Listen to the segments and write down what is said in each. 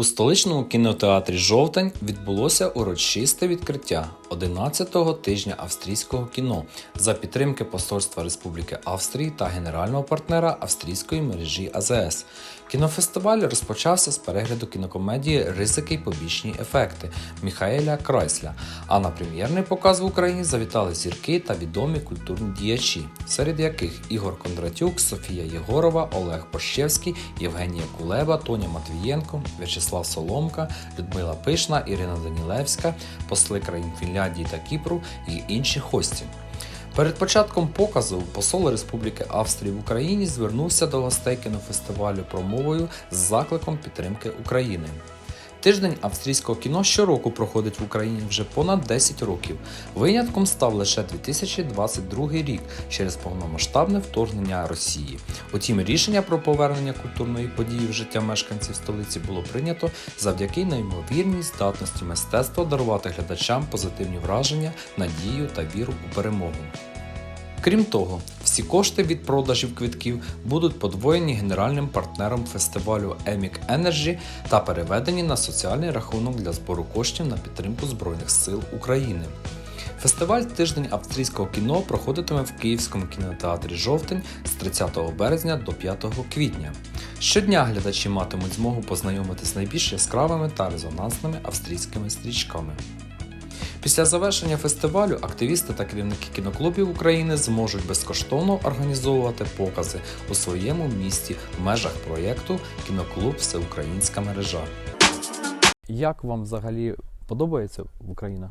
У столичному кінотеатрі Жовтень відбулося урочисте відкриття 11-го тижня австрійського кіно за підтримки Посольства Республіки Австрії та генерального партнера австрійської мережі АЗС. Кінофестиваль розпочався з перегляду кінокомедії Ризики й побічні ефекти Міхаеля Крайсля. А на прем'єрний показ в Україні завітали зірки та відомі культурні діячі, серед яких Ігор Кондратюк, Софія Єгорова, Олег Пощевський, Євгенія Кулеба, Тоня Матвієнко, В'ячеслав Соломка, Людмила Пишна, Ірина Данілевська, посли країн Фінляндії та Кіпру і інші гості. Перед початком показу посол Республіки Австрії в Україні звернувся до гостей кінофестивалю промовою з закликом підтримки України. Тиждень австрійського кіно щороку проходить в Україні вже понад 10 років. Винятком став лише 2022 рік через повномасштабне вторгнення Росії. Утім, рішення про повернення культурної події в життя мешканців столиці було прийнято завдяки неймовірній здатності мистецтва дарувати глядачам позитивні враження, надію та віру у перемогу. Крім того, всі кошти від продажів квитків будуть подвоєні генеральним партнером фестивалю Emic Energy та переведені на соціальний рахунок для збору коштів на підтримку Збройних сил України. Фестиваль Тиждень австрійського кіно проходитиме в Київському кінотеатрі Жовтень з 30 березня до 5 квітня. Щодня глядачі матимуть змогу познайомитись з найбільш яскравими та резонансними австрійськими стрічками. Після завершення фестивалю активісти та керівники кіноклубів України зможуть безкоштовно організовувати покази у своєму місті в межах проєкту Кіноклуб Всеукраїнська мережа. Як вам взагалі подобається Україна?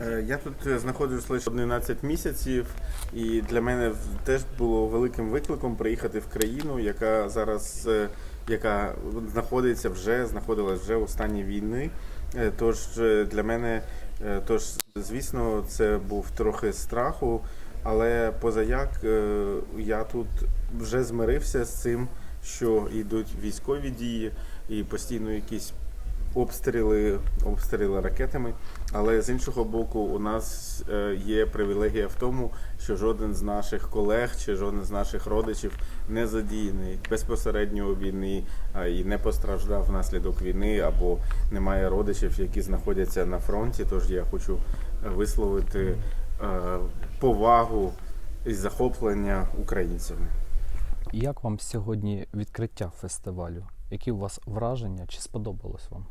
Е, Я тут е, знаходжусь лише 11 місяців, і для мене теж було великим викликом приїхати в країну, яка зараз е, яка знаходиться вже, знаходилась вже у стані війни. Тож для мене, тож, звісно, це був трохи страху, але позаяк е, я тут вже змирився з цим, що йдуть військові дії і постійно якісь обстріли, обстріли ракетами. Але з іншого боку, у нас е, є привілегія в тому, що жоден з наших колег чи жоден з наших родичів не задіяний безпосередньо у війні і не постраждав внаслідок війни або немає родичів, які знаходяться на фронті. Тож я хочу висловити е, повагу і захоплення українцями. Як вам сьогодні відкриття фестивалю? Які у вас враження? Чи сподобалось вам?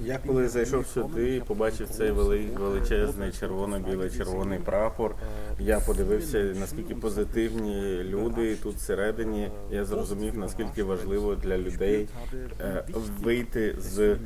Я коли зайшов сюди, побачив цей величезний червоно-білий червоний прапор. Я подивився, наскільки позитивні люди тут всередині. Я зрозумів, наскільки важливо для людей е, вийти з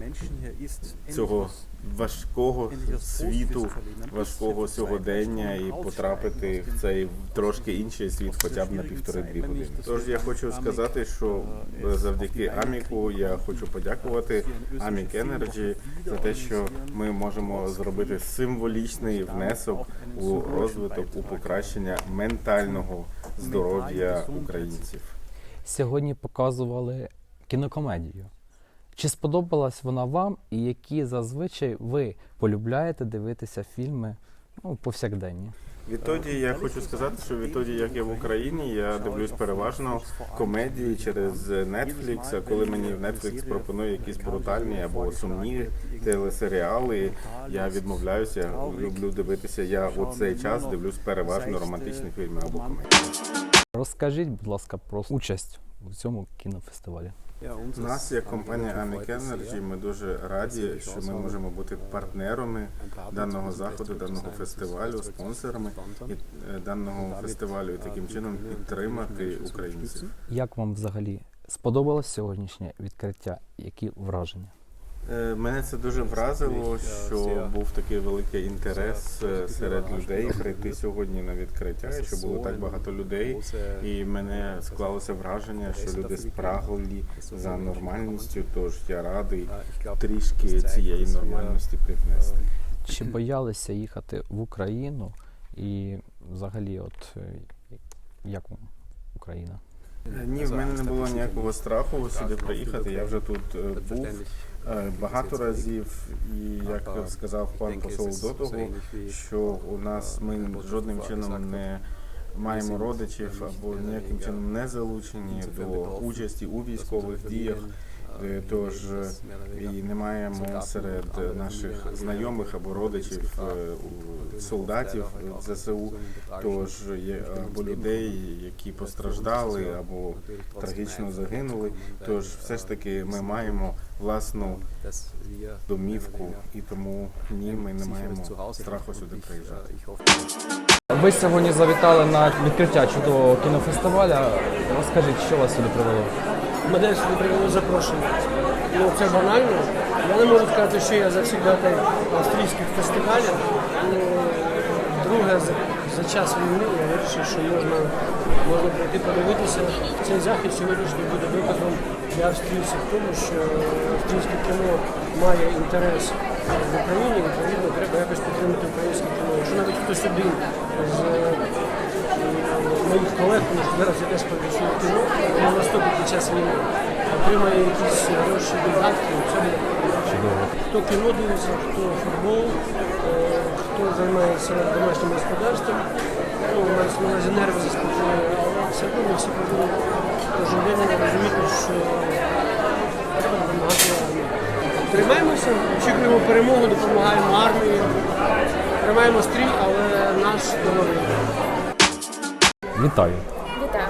цього важкого світу, важкого сьогодення і потрапити в цей трошки інший світ, хоча б на півтори-дві години. Тож я хочу сказати, що завдяки Аміку я хочу подякувати Амік Energy за те, що ми можемо зробити символічний внесок у розвиток, у покращення ментального здоров'я українців. Сьогодні показували кінокомедію. Чи сподобалась вона вам і які зазвичай ви полюбляєте дивитися фільми ну, повсякденні? Відтоді я хочу сказати, що відтоді, як я в Україні, я дивлюсь переважно комедії через Netflix, а коли мені Netflix пропонує якісь брутальні або сумні телесеріали, я відмовляюся. Люблю дивитися. Я у цей час дивлюсь переважно романтичні фільми або комедії. Розкажіть, будь ласка, про участь у цьому кінофестивалі. У нас, як компанія Amic Energy, ми дуже раді, що ми можемо бути партнерами даного заходу, даного фестивалю, спонсорами і даного фестивалю, і таким чином підтримати українців. Як вам взагалі сподобалось сьогоднішнє відкриття? Які враження? Е, Мене це дуже вразило, що був такий великий інтерес е, серед людей прийти сьогодні на відкриття, що було так багато людей. І мене склалося враження, що люди спраглі за нормальністю. Тож я радий трішки цієї нормальності привнести. Чи боялися їхати в Україну? І взагалі, от е, як Україна? Ні, в мене не було ніякого страху сюди приїхати. Я вже тут е, був е, багато разів, і як сказав пан посол до того, що у нас ми жодним чином не маємо родичів або ніяким чином не залучені до участі у військових діях. Е, Тож е, і не маємо серед е, наших знайомих або родичів е, солдатів ЗСУ, тож є або людей, які постраждали або трагічно загинули. Тож все ж таки ми маємо власну домівку, і тому ні, ми не маємо страху сюди приїжджати. Ви сьогодні завітали на відкриття чудового кінофестиваля. Розкажіть, що вас сюди привело? Мене сюди привело запрошення. Ну це банально. Я не можу сказати, що я завсігдати австрійських фестивалів. Ну, друге, за, час війни я вирішив, що можна, можна прийти подивитися. Цей захід сьогоднішній буде доказом для австрійців тому, що австрійське кіно має інтерес в Україні, відповідно, треба якось підтримати українське кіно. Якщо навіть хтось один з моїх колег, тому що зараз я теж продюсую кіно на Востокі під час війни, отримає якісь гроші додатки. Це хто кіно дивиться, хто футбол, е, хто займається домашнім господарством. Ну, у нас на увазі нерви заспокоює, але все одно ми всі повинні кожен день розуміти, що. Тримаємося, очікуємо перемогу, допомагаємо армії, тримаємо стрій, але наш здоров'я. Вітаю. Вітаю.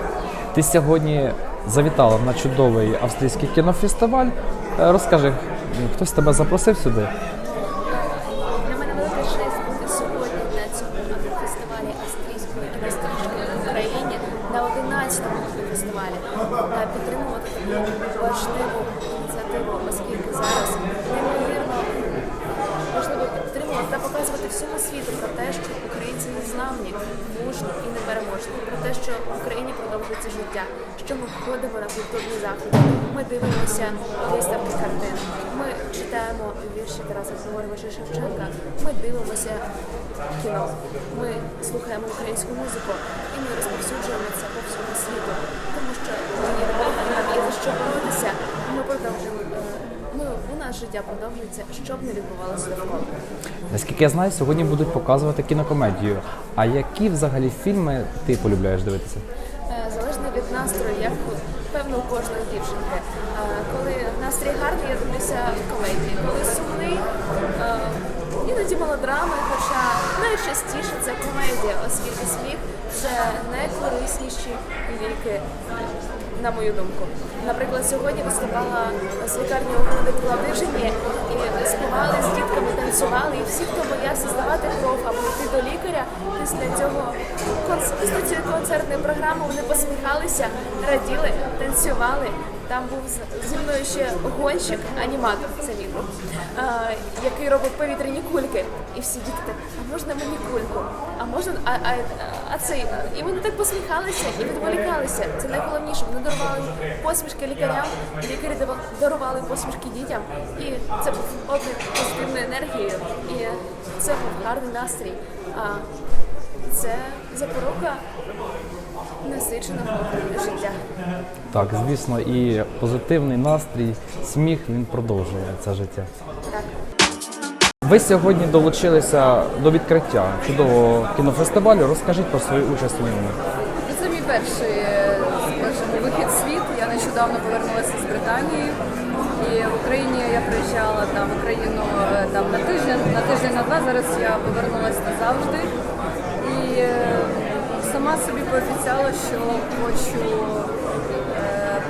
Ти сьогодні завітала на чудовий австрійський кінофестиваль. Е, Розкажи, хтось тебе запросив сюди? Для мене велика честь бути сьогодні на цьому фестивалі австрійської кінострічки в Україні на 11-му фестивалі та підтримувати таку важливу ініціативу, оскільки зараз неймовірно важливо підтримувати та показувати всьому світу про те, що українці незламні, мужні і непереможні, про те, що в Україні продовжується життя, що ми ходимо на культурні заходи, ми дивимося виставки картин, ми читаємо вірші Тараса Григоровича Шевченка, ми дивимося кіно, ми слухаємо українську музику. І ми розповсюджуємо це по всьому світу, тому що ми є нам за що боротися, ми продовжуємо. Життя продовжується, що б не відбувалося довкола. Наскільки я знаю, сьогодні будуть показувати кінокомедію. А які взагалі фільми ти полюбляєш дивитися? Е, Залежно від настрою, як певно у кожної дівчинки. Е, Коли настрій гарний, я дивлюся комедії. Коли сумний, е, іноді мелодрами, хоча найчастіше це комедія, оскільки сміх це найкорисніші ліки, на мою думку. Наприклад, сьогодні виступала з лікарні охорони Кладижині і співали з дітками, танцювали, і всі, хто боявся здавати кров або йти до лікаря, після цього після цієї концертної програми вони посміхалися, раділи, танцювали. Там був зі мною ще гонщик, аніматор, це а, який робив повітряні кульки. І всі діти так, а можна мені кульку? А можна, а, а, а цей? І вони так посміхалися і відволікалися. Це найголовніше. Вони дарували посмішки лікарям, лікарі дарували посмішки дітям. І це був обмін позитивною енергією. І це був гарний настрій. А це запорука насиченого життя. Так, звісно, і позитивний настрій, сміх він продовжує це життя. Так. Ви сьогодні долучилися до відкриття чудового кінофестивалю. Розкажіть про свою участь у ньому. Ну, Це мій перший, скажімо, вихід в світ. Я нещодавно повернулася з Британії. І в Україні я приїжджала там в Україну е, там на тиждень, на тиждень на два. Зараз я повернулася назавжди. Сама собі пообіцяла, що хочу е,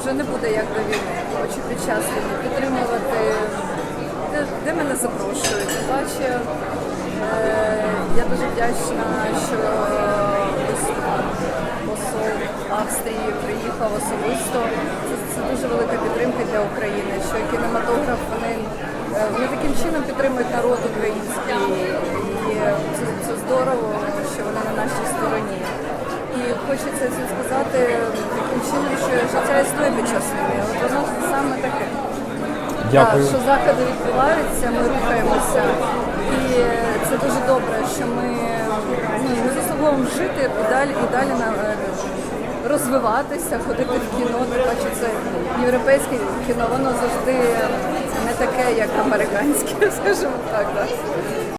вже не буде як до війни. Хочу під час війни підтримувати, де, де мене запрошують. Тим е, я дуже вдячна, що посол Австрії приїхав особисто. Це, це дуже велика підтримка для України, що кінематограф вони, е, вони таким чином підтримують народ український. І це, це здорово, нашій стороні. І хочеться це сказати таким чином, що життя існує під час війни. От воно саме таке. Дякую. Так, що заходи відбуваються, ми рухаємося. І це дуже добре, що ми, ну, ми заслуговуємо жити і далі, і далі на, розвиватися, ходити в кіно. Тим паче це європейське кіно, воно завжди не таке, як американське, скажімо так. Да.